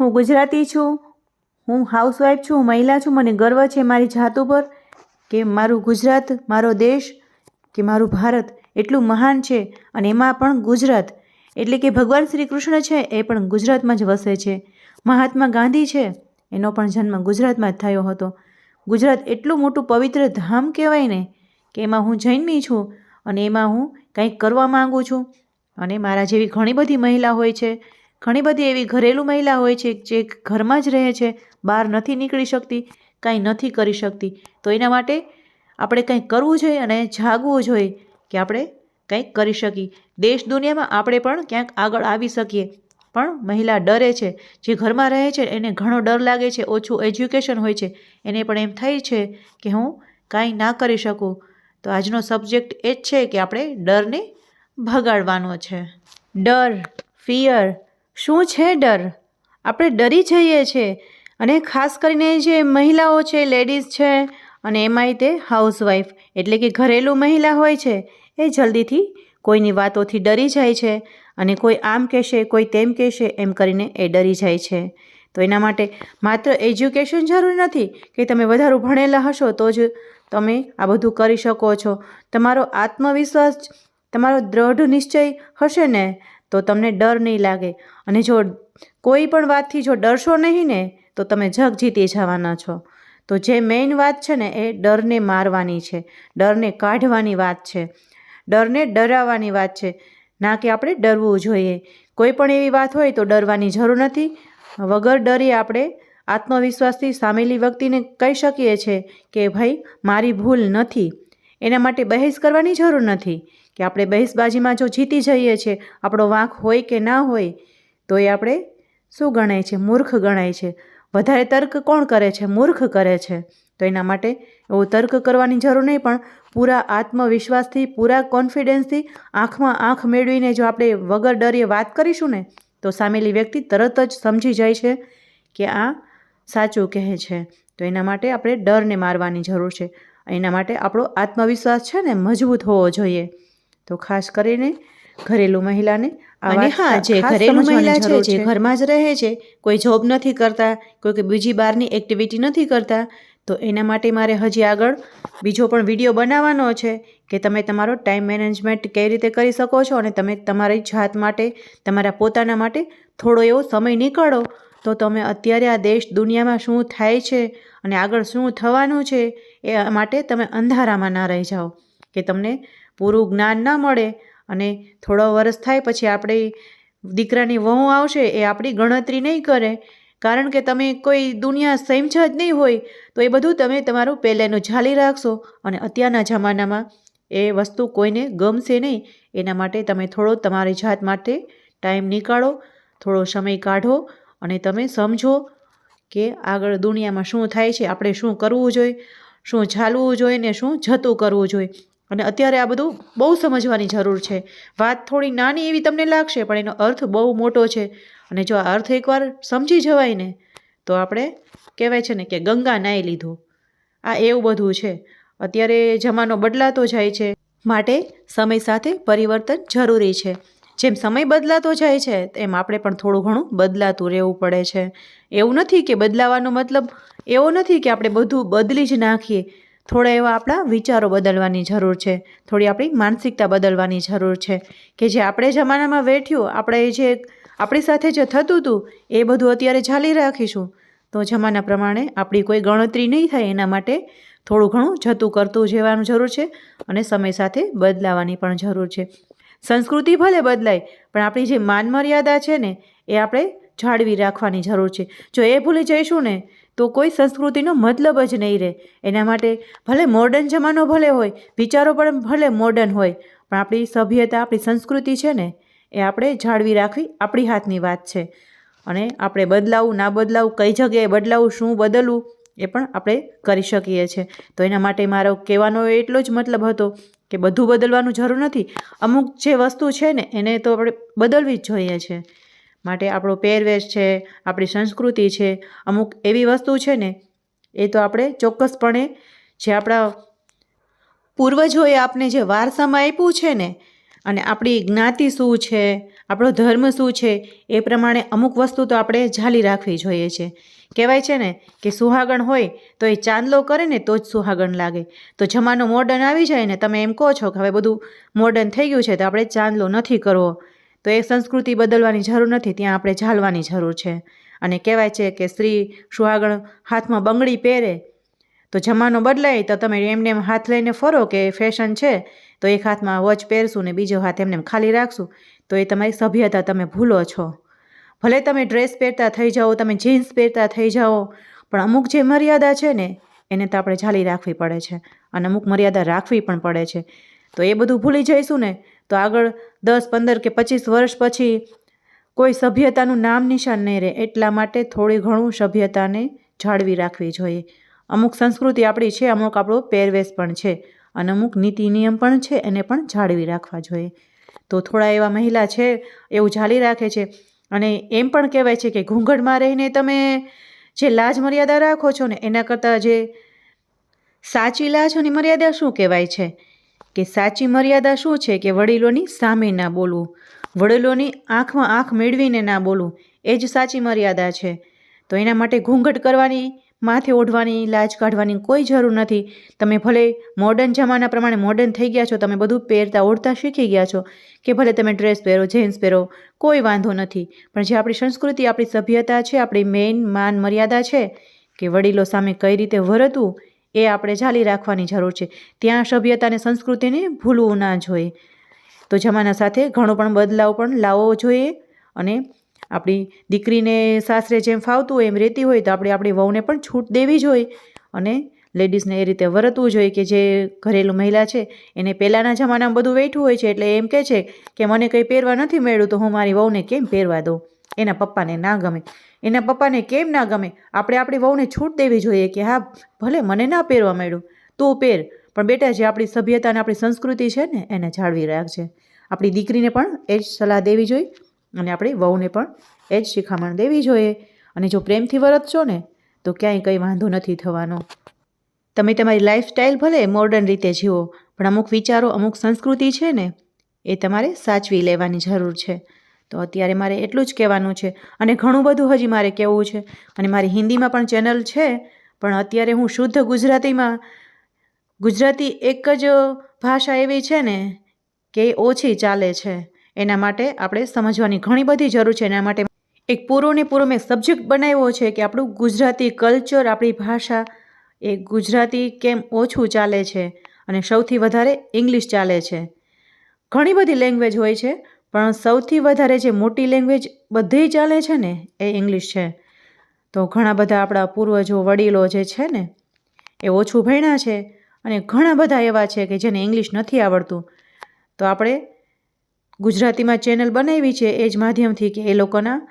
હું ગુજરાતી છું, હું હાઉસવાઈફ છું મહિલા છું, મને ગર્વ છે મારી જાત ઉપર કે મારું ગુજરાત, મારો દેશ, કે મારું ભારત એટલું મહાન છે અને એમાં પણ ગુજરાત એટલે કે ભગવાન શ્રી કૃષ્ણ છે એ પણ ગુજરાતમાં જ વસે છે. મહાત્મા ગાંધી છે એનો પણ જન્મ ગુજરાતમાં જ થયો હતો. ગુજરાત એટલું મોટું પવિત્ર ધામ કહેવાય ને કે એમાં હું જન્મી છું અને એમાં હું કંઈક કરવા માગું છું અને મારા જેવી ઘણી બધી મહિલા હોય છે. ઘણી બધી એવી ઘરેલું મહિલા હોય છે જે ઘરમાં જ રહે છે, બહાર નથી નીકળી શકતી, કાંઈ નથી કરી શકતી. તો એના માટે આપણે કંઈક કરવું જોઈએ અને જાગવું જોઈએ કે આપણે કંઈક કરી શકીએ. દેશ દુનિયામાં આપણે પણ ક્યાંક આગળ આવી શકીએ. પણ મહિલા ડરે છે. જે ઘરમાં રહે છે એને ઘણો ડર લાગે છે. ઓછું એજ્યુકેશન હોય છે. એને પણ એમ થાય છે કે હું કાંઈ ના કરી શકું. તો આજનો સબ્જેક્ટ એ જ છે કે આપણે ડરને ભગાડવાનો છે. ડર, ફિયર શું છે ડર? આપણે ડરી જઈએ છીએ અને ખાસ કરીને જે મહિલાઓ છે, લેડીઝ છે અને એમાંય તે હાઉસવાઈફ એટલે કે ઘરેલું મહિલા હોય છે, એ જલ્દીથી કોઈની વાતોથી ડરી જાય છે અને કોઈ આમ કહેશે, કોઈ તેમ કહેશે એમ કરીને એ ડરી જાય છે. તો એના માટે માત્ર એજ્યુકેશન જરૂરી નથી કે તમે વધારે ભણેલા હશો તો જ તમે આ બધું કરી શકો છો. તમારો આત્મવિશ્વાસ, તમારો દ્રઢ નિશ્ચય હશે ને તો તમને ડર નહીં લાગે. અને જો કોઈ પણ વાતથી જો ડરશો નહીં ને, તો તમે જગ જીતી જવાના છો. તો જે મેઇન વાત છે ને, એ ડરને મારવાની છે. ડરને કાઢવાની વાત છે. ડરને ડરાવવાની વાત છે. ના કે આપણે ડરવું જોઈએ. કોઈ પણ એવી વાત હોય તો ડરવાની જરૂર નથી. વગર ડરી આપણે આત્મવિશ્વાસથી સામેલી વ્યક્તિને કહી શકીએ છીએ કે, ભાઈ, મારી ભૂલ નથી. એના માટે બહેસ કરવાની જરૂર નથી. કે આપણે બહેસબાજીમાં જો જીતી જઈએ છીએ, આપણો વાંક હોય કે ના હોય, તો એ આપણે શું ગણાય છે? મૂર્ખ ગણાય છે. વધારે તર્ક કોણ કરે છે? મૂર્ખ કરે છે. તો એના માટે એવું તર્ક કરવાની જરૂર નહીં, પણ પૂરા આત્મવિશ્વાસથી, પૂરા કોન્ફિડન્સથી આંખમાં આંખ મેળવીને જો આપણે વગર ડરીએ વાત કરીશું ને, તો સામેલી વ્યક્તિ તરત જ સમજી જાય છે કે આ સાચું કહે છે. તો એના માટે આપણે ડરને મારવાની જરૂર છે. એના માટે આપણો આત્મવિશ્વાસ છે ને, મજબૂત હોવો જોઈએ. તો ખાસ કરીને ઘરેલું મહિલાને અને હા જે ઘરેલું મહિલા છે જે ઘરમાં જ રહે છે કોઈ જોબ નથી કરતા કોઈ બીજી બહારની એક્ટિવિટી નથી કરતા તો એના માટે મારે હજી આગળ બીજો પણ વીડિયો બનાવવાનો છે કે તમે તમારો ટાઈમ મેનેજમેન્ટ કઈ રીતે કરી શકો છો અને તમે તમારી જાત માટે તમારા પોતાના માટે થોડો એવો સમય નીકાળો. તો તમે અત્યારે આ દેશ દુનિયામાં શું થાય છે અને આગળ શું થવાનું છે એ માટે તમે અંધારામાં ના રહી જાઓ. કે તમને પૂરું જ્ઞાન ન મળે અને થોડો વરસ થાય પછી આપણે દીકરાની વહુ આવશે એ આપણી ગણતરી નહીં કરે. કારણ કે તમે કોઈ દુનિયા સમજ્યા જ નહીં હોય, તો એ બધું તમે તમારું પહેલેનું ઝાલી રાખશો અને અત્યારના જમાનામાં એ વસ્તુ કોઈને ગમશે નહીં. એના માટે તમે થોડો તમારી જાત માટે ટાઈમ નીકાળો, થોડો સમય કાઢો અને તમે સમજો કે આગળ દુનિયામાં શું થાય છે, આપણે શું કરવું જોઈએ, શું ચાલવું જોઈએ ને શું જતું કરવું જોઈએ. અને અત્યારે આ બધું બહુ સમજવાની જરૂર છે. વાત થોડી નાની એવી તમને લાગશે, પણ એનો અર્થ બહુ મોટો છે. અને જો આ અર્થ એકવાર સમજી જવાય ને, તો આપણે કહેવાય છે ને કે ગંગા નાહી લીધું. આ એવું બધું છે. અત્યારે જમાનો બદલાતો જાય છે. માટે સમય સાથે પરિવર્તન જરૂરી છે. જેમ સમય બદલાતો જાય છે એમ આપણે પણ થોડું ઘણું બદલાતું રહેવું પડે છે. એવું નથી કે બદલાવાનો મતલબ એવો નથી કે આપણે બધું બદલી જ નાખીએ. થોડા એવા આપણા વિચારો બદલવાની જરૂર છે. થોડી આપણી માનસિકતા બદલવાની જરૂર છે કે જે આપણે જમાનામાં વેઠ્યું, આપણે જે આપણી સાથે જે થતું હતું, એ બધું અત્યારે ચાલી રાખીશું. તો જમાના પ્રમાણે આપણી કોઈ ગણતરી નહીં થાય એના માટે થોડું ઘણું જતું કરતું જવાનું જરૂર છે અને સમય સાથે બદલાવાની પણ જરૂર છે. સંસ્કૃતિ ભલે બદલાય, પણ આપણી જે માન મર્યાદા છે ને, એ આપણે જાળવી રાખવાની જરૂર છે. જો એ ભૂલી જઈશું ને તો કોઈ સંસ્કૃતિનો મતલબ જ નહીં રહે. એના માટે ભલે મોડર્ન જમાનો ભલે હોય, વિચારો પણ ભલે મોડર્ન હોય, પણ આપણી સભ્યતા, આપણી સંસ્કૃતિ છે ને, એ આપણે જાળવી રાખવી આપણી હાથની વાત છે. અને આપણે બદલાવું, ના બદલાવું, કઈ જગ્યાએ બદલાવું, શું બદલવું, એ પણ આપણે કરી શકીએ છીએ તો એના માટે મારો કહેવાનો એટલો જ મતલબ હતો કે બધું બદલવાનું જરૂર નથી. અમુક જે વસ્તુ છે ને, એને તો આપણે બદલવી જ જોઈએ છે. માટે આપણો પહેરવેશ છે, આપણી સંસ્કૃતિ છે, અમુક એવી વસ્તુ છે ને, એ તો આપણે ચોક્કસપણે જે આપણા પૂર્વજોએ આપને જે વારસામાં આપ્યું છે ને, અને આપણી જ્ઞાતિ શું છે, આપણો ધર્મ શું છે, એ પ્રમાણે અમુક વસ્તુ તો આપણે ઝાલી રાખવી જોઈએ છે. કહેવાય છે ને કે સુહાગણ હોય તો એ ચાંદલો કરે ને તો જ સુહાગણ લાગે. તો જમાનો મોડર્ન આવી જાય ને, તમે એમ કહો છો કે હવે બધું મોડર્ન થઈ ગયું છે, તો આપણે ચાંદલો નથી કરવો. તો એ સંસ્કૃતિ બદલવાની જરૂર નથી, ત્યાં આપણે ઝાલવાની જરૂર છે. અને કહેવાય છે કે સ્ત્રી સુહાગણ હાથમાં બંગડી પહેરે તો જમાનો બદલાય તો તમે એમને એમ હાથ લઈને ફરો કે ફેશન છે, તો એક હાથમાં વોચ પહેરશું ને બીજો હાથ એમને એમ ખાલી રાખશું, તો એ તમારી સભ્યતા તમે ભૂલો છો. ભલે તમે ડ્રેસ પહેરતા થઈ જાઓ, તમે જીન્સ પહેરતા થઈ જાઓ, પણ અમુક જે મર્યાદા છે ને, એને તો આપણે ઝાલી રાખવી પડે છે. અને અમુક મર્યાદા રાખવી પણ પડે છે. તો એ બધું ભૂલી જઈશું ને તો આગળ દસ, પંદર કે પચીસ વર્ષ પછી કોઈ સભ્યતાનું નામ નિશાન નહીં રહે. એટલા માટે થોડી ઘણું સભ્યતાને જાળવી રાખવી જોઈએ. અમુક સંસ્કૃતિ આપણી છે, અમુક આપણો પહેરવેશ પણ છે અને અમુક નીતિ, નિયમ પણ છે, એને પણ જાળવી રાખવા જોઈએ. તો થોડા એવા મહિલા છે, એવું જાળી રાખે છે અને એમ પણ કહેવાય છે કે ઘૂંઘટમાં રહીને તમે જે લાજ મર્યાદા રાખો છો ને, એના કરતાં જે સાચી લાજની મર્યાદા શું કહેવાય છે? કે સાચી મર્યાદા શું છે કે વડીલોની સામે ના બોલવું? વડીલોની આંખમાં આંખ મેળવીને ના બોલવું, એ જ સાચી મર્યાદા છે. તો એના માટે ઘૂંઘટ કરવાની, માથે ઓઢવાની, લાજ કાઢવાની કોઈ જરૂર નથી. તમે ભલે મોડર્ન જમાના પ્રમાણે મોડર્ન થઈ ગયા છો, તમે બધું પહેરતા ઓઢતા શીખી ગયા છો કે ભલે તમે ડ્રેસ પહેરો જીન્સ પહેરો, કોઈ વાંધો નથી. પણ જે આપણી સંસ્કૃતિ, આપણી સભ્યતા છે, આપણી મેઇન માન મર્યાદા છે કે વડીલો સામે કઈ રીતે વર્તવું એ આપણે જાળી રાખવાની જરૂર છે. ત્યાં સભ્યતા અને સંસ્કૃતિને ભૂલવું ના જોઈએ. તો જમાના સાથે ઘણો પણ બદલાવ પણ લાવવો જોઈએ અને આપણી દીકરીને સાસરે જેમ ફાવતું હોય એમ રહેતી હોય તો આપણે આપણી વહુને પણ છૂટ દેવી જોઈએ અને લેડીઝને એ રીતે વરતવું જોઈએ કે જે ઘરેલું મહિલા છે એને પહેલાંના જમાનામાં બધું વેઠવું હોય છે એટલે એમ કહે છે કે મને કંઈ પહેરવા નથી મળ્યું તો હું મારી વહુને કેમ પહેરવા દઉં? એના પપ્પાને ના ગમે. એના પપ્પાને કેમ ના ગમે? આપણે આપણી વહુને છૂટ દેવી જોઈએ કે હા, ભલે મને ના પહેરવા માંડ્યું, તું પહેર. પણ બેટા, જે આપણી સભ્યતા અને આપણી સંસ્કૃતિ છે ને, એને જાળવી રાખજે. આપણી દીકરીને પણ એ જ સલાહ દેવી જોઈએ અને આપણી વહુને પણ એ જ શિખામણ દેવી જોઈએ. અને જો પ્રેમથી વરતશો ને, તો ક્યાંય કંઈ વાંધો નથી થવાનો. તમે તમારી લાઈફસ્ટાઈલ ભલે મોડર્ન રીતે જીવો, પણ અમુક વિચારો, અમુક સંસ્કૃતિ છે ને, એ તમારે સાચવી લેવાની જરૂર છે. તો અત્યારે મારે એટલું જ કહેવાનું છે અને ઘણું બધું હજી મારે કહેવું છે. અને મારી હિન્દીમાં પણ ચેનલ છે, પણ અત્યારે હું શુદ્ધ ગુજરાતીમાં, ગુજરાતી એક જ ભાષા એવી છે ને કે ઓછી ચાલે છે. એના માટે આપણે સમજવાની ઘણી બધી જરૂર છે. એના માટે એક પૂરો ને પૂરો મેં સબ્જેક્ટ બનાવ્યો છે કે આપણું ગુજરાતી કલ્ચર આપણી ભાષા એ ગુજરાતી કેમ ઓછું ચાલે છે અને સૌથી વધારે ઇંગ્લિશ ચાલે છે. ઘણી બધી લેંગ્વેજ હોય છે પણ સૌથી વધારે જે મોટી લેંગ્વેજ બધી ચાલે છે ને, એ ઇંગ્લિશ છે. તો ઘણા બધા આપણા પૂર્વજો વડીલો જે છે ને, એ ઓછું ભણ્યા છે અને ઘણા બધા એવા છે કે જેને ઇંગ્લિશ નથી આવડતું. તો આપણે ગુજરાતીમાં ચેનલ બનાવી છે એ જ માધ્યમથી કે એ લોકોના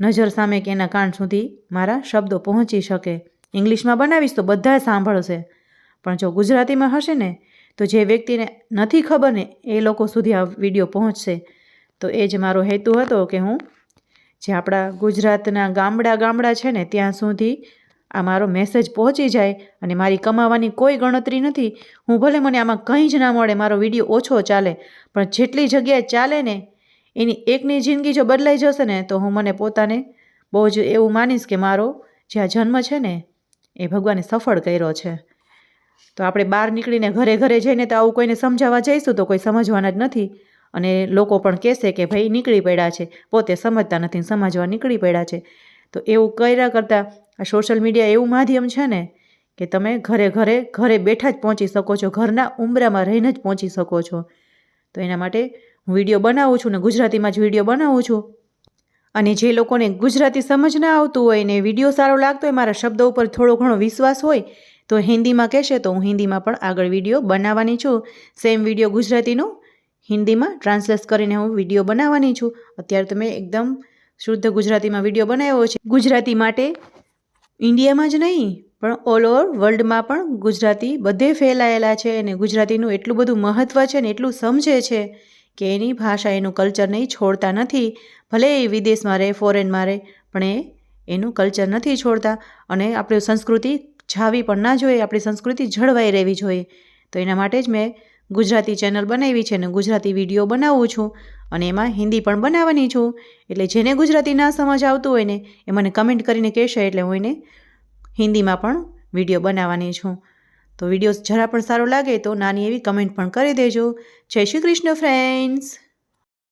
નજર સામે કે એના કાન સુધી મારા શબ્દો પહોંચી શકે. ઇંગ્લિશમાં બનાવીશ તો બધા સાંભળશે. પણ જો ગુજરાતીમાં હશે ને, તો જે વ્યક્તિને નથી ખબર ને, એ લોકો સુધી આ વીડિયો પહોંચશે. તો એ જ મારો હેતુ હતો કે હું જે આપણા ગુજરાતના ગામડા ગામડા છે ને, ત્યાં સુધી આ મારો મેસેજ પહોંચી જાય અને મારી કમાવાની કોઈ ગણતરી નથી. હું ભલે મને આમાં કંઈ જ ના મળે, મારો વીડિયો ઓછો ચાલે, પણ જેટલી જગ્યાએ ચાલે ને, એની એકની જિંદગી જો બદલાઈ જશે ને, તો હું મને પોતાને બહુ જ એવું માનીશ કે મારો જે આ જન્મ છે ને, એ ભગવાને સફળ કર્યો છે. તો આપણે બહાર નીકળીને ઘરે ઘરે જઈને તો આવું કોઈને સમજાવવા જઈશું તો કોઈ સમજવાના જ નથી. અને લોકો પણ કહેશે કે ભાઈ નીકળી પડ્યા છે. પોતે સમજતા નથી સમજવા નીકળી પડ્યા છે. તો એવું કર્યા કરતાં આ સોશિયલ મીડિયા એવું માધ્યમ છે ને કે તમે ઘરે ઘરે ઘરે બેઠા જ પહોંચી શકો છો. ઘરના ઉંબરામાં રહીને જ પહોંચી શકો છો. તો એના માટે હું વીડિયો બનાવું છું ને ગુજરાતીમાં જ વીડિયો બનાવું છું. અને જે લોકોને ગુજરાતી સમજ ના આવતું હોય ને વીડિયો સારો લાગતો હોય, મારા શબ્દો ઉપર થોડો ઘણો વિશ્વાસ હોય, તો હિન્દીમાં કહેશે તો હું હિન્દીમાં પણ આગળ વીડિયો બનાવવાની છું. સેમ વીડિયો ગુજરાતીનો હિન્દીમાં ટ્રાન્સલેટ કરીને હું વીડિયો બનાવવાની છું. અત્યારે તો મેં એકદમ શુદ્ધ ગુજરાતીમાં વીડિયો બનાવ્યો છે. ગુજરાતી માટે ઇન્ડિયામાં જ નહીં, પણ ઓલ ઓવર વર્લ્ડમાં પણ ગુજરાતી બધે ફેલાયેલા છે અને ગુજરાતીનું એટલું બધું મહત્ત્વ છે ને એટલું સમજે છે કે એની ભાષા, એનું કલ્ચર નહીં છોડતા નથી. ભલે એ વિદેશમાં રહે ફોરેનમાં રહે, પણ એ એનું કલ્ચર નથી છોડતા. અને આપણી સંસ્કૃતિ જાવી પણ ના જોઈએ, આપણી સંસ્કૃતિ જળવાઈ રહેવી જોઈએ. તો એના માટે જ મેં ગુજરાતી ચેનલ બનાવી છે અને ગુજરાતી વીડિયો બનાવું છું અને એમાં હિન્દી પણ બનાવવાની છું. એટલે જેને ગુજરાતી ના સમજ આવતું હોય ને, એ મને કમેન્ટ કરીને કહેશે એટલે હું એને હિન્દીમાં પણ વીડિયો બનાવવાની છું. તો વીડિયો જરા પણ સારો લાગે તો નાની એવી કમેન્ટ પણ કરી દેજો. જય શ્રી કૃષ્ણ ફ્રેન્ડ્સ